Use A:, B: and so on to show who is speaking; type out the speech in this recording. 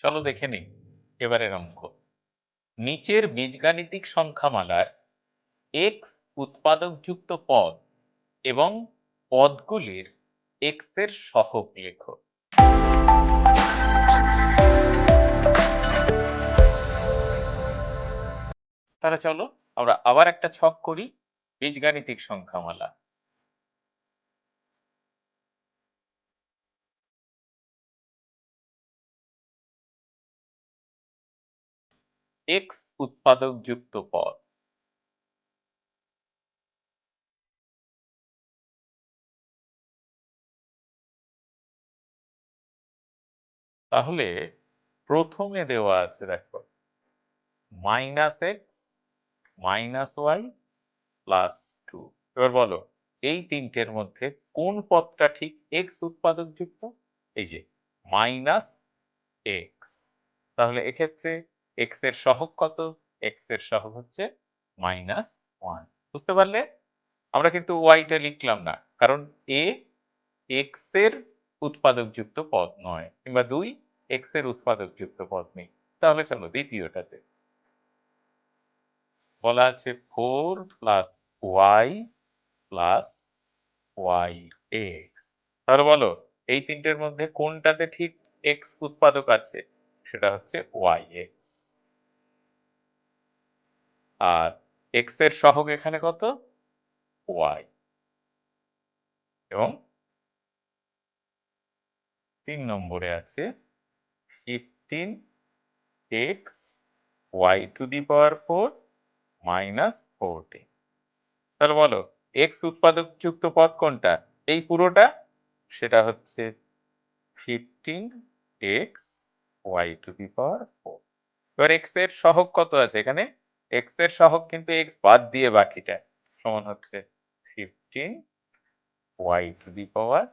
A: চলো দেখে নিই। এবারের অঙ্ক নিচের বীজগাণিতিক সংখ্যামালার এক্স উৎপাদকযুক্ত পদ এবং পদগুলির এক্সের সহগ লেখো। তাহলে চলো আমরা আবার একটা ছক করি, বীজগাণিতিক সংখ্যামালা। এক্স উৎপাদকযুক্ত পদ। তাহলে প্রথমে দেওয়া আছে দেখো minus x minus y plus two এবার বলো, এই তিনটের মধ্যে কোন পদটা ঠিক এক্স উৎপাদক যুক্ত? এই যে মাইনাস এক্স তাহলে এক্ষেত্রে এক্সের সহগ কত? এক্সের সহগ হচ্ছে মাইনাস ওয়ান বুঝতে পারলে? আমরা কিন্তু ওয়াইটা লিখলাম না, কারণ এ এক্সের উৎপাদক যুক্ত পদ নয়, কিংবা দুই এক্সের উৎপাদক যুক্ত পদ নেই। তাহলে চলো দ্বিতীয়টাতে। বলা আছে four plus y plus y x তাহলে বলো, এই তিনটের মধ্যে কোনটাতে ঠিক এক্স উৎপাদক আছে? সেটা হচ্ছে ওয়াই এক্স আর এক্সের সহগ এখানে কত? ওয়াই এবং তিন নম্বরে আছে fifteen x y to the power four minus fourteen তাহলে বলো এক্স উৎপাদক যুক্ত পদ কোনটা? এই পুরোটা? সেটা হচ্ছে fifteen x y to the power four এবার এক্সের সহগ কত আছে এখানে? এক্সের সহগ কিন্তু এক্স বাদ দিয়ে বাকিটা। সমান হচ্ছে fifteen y to the power